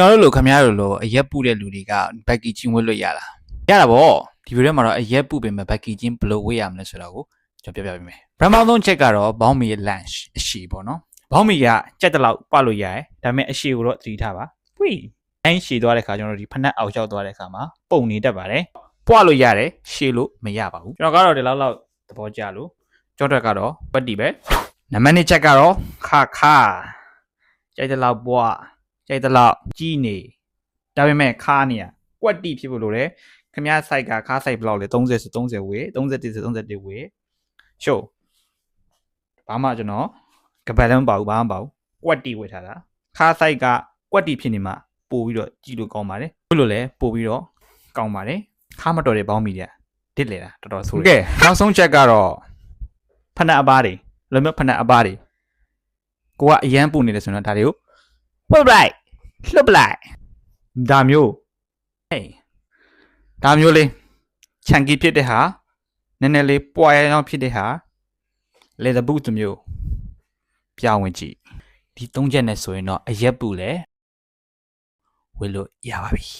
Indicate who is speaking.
Speaker 1: ကျွန်တော်တို့လိုခမရတို့လိုအရက်ပူတဲ့လူတွေကဘက်ကီချင်းဝတ်လို့ရလားရတာဗောဒီဗီဒီယိုထဲမှာတော့အရက်ပူပင်မဲ့ဘက်ကီချင်းဘယ်လိုဝတ်ရမလဲဆိုတော့ကိုကျွန်တော်ပြပြပေးမယ်ပထမဆုံးချက်ကတော့ဘောင်းမီရဲ့ lunch အရှိပေါ့နော်ဘောင်းမီကကြက်တလောက်ပလို့ရတယ်ဒါပေမဲ့အရှိကိုတော့သတိထားပါဝိအင်းရှည်သွားတဲ့ခါကျွန်တော်တို့ဒီဖနက်အောက်ရောက်သွားတဲ့ခါမှာပုံနေတတ်ပါတယ်ပွားလို့ရတယ်ရှည်လို့မရပါဘူးကျွန်တော်ကတော့ဒီလောက်လောက်သဘောကျလို့ကြောက်တက်ကတော့ပတ်တီပဲနံပါတ်2ချက်ကတော့ခခကြိုက်တဲ့လောက်ပွား ကြိုက်သလောက်ကြီးနေဒါပေမဲ့ခါနေရကွက်တိဖြစ်ဖို့လိုတယ်ခမရ site ကခါ site ဘယ်လောက်လဲ30ဆို30ဝေ31ဆို31ဝေရှုပ်ဘာမှကျွန်တော်ကပတ်လည်းမပါဘူးဘာမှမပါဘူးကွက်တိဝေထားတာခါ site ကကွက်တိဖြစ်နေမှပို့ပြီးတော့ကြည့်လို့ကောင်းပါတယ်ဘယ်လိုလဲပို့ပြီးတော့ကောင်းပါတယ်ခါမတော်တဲ့ဘောင်းမီတဲ့တစ်လေတာတော်တော်ဆိုးတယ်ကဲနောက်ဆုံးချက်ကတော့ဖနက်အပားတွေလိုမျိုးဖနက်အပားတွေကိုကအရန်ပူနေတယ်ဆိုတော့ဒါတွေကိုပုတ်လိုက် လှုပ်လိုက်ဒါမျိုးဟေးဒါမျိုးလေးခြံကြီးဖြစ်တဲ့ဟာနည်းနည်းလေးပွာရအောင်ဖြစ်တဲ့ဟာလေသဘူးတစ်မျိုးပြောင်းဝင်ကြည့်ဒီသုံးချက်နဲ့ဆိုရင်တော့အရက်ပူလဲဝယ်လို့ရပါပြီ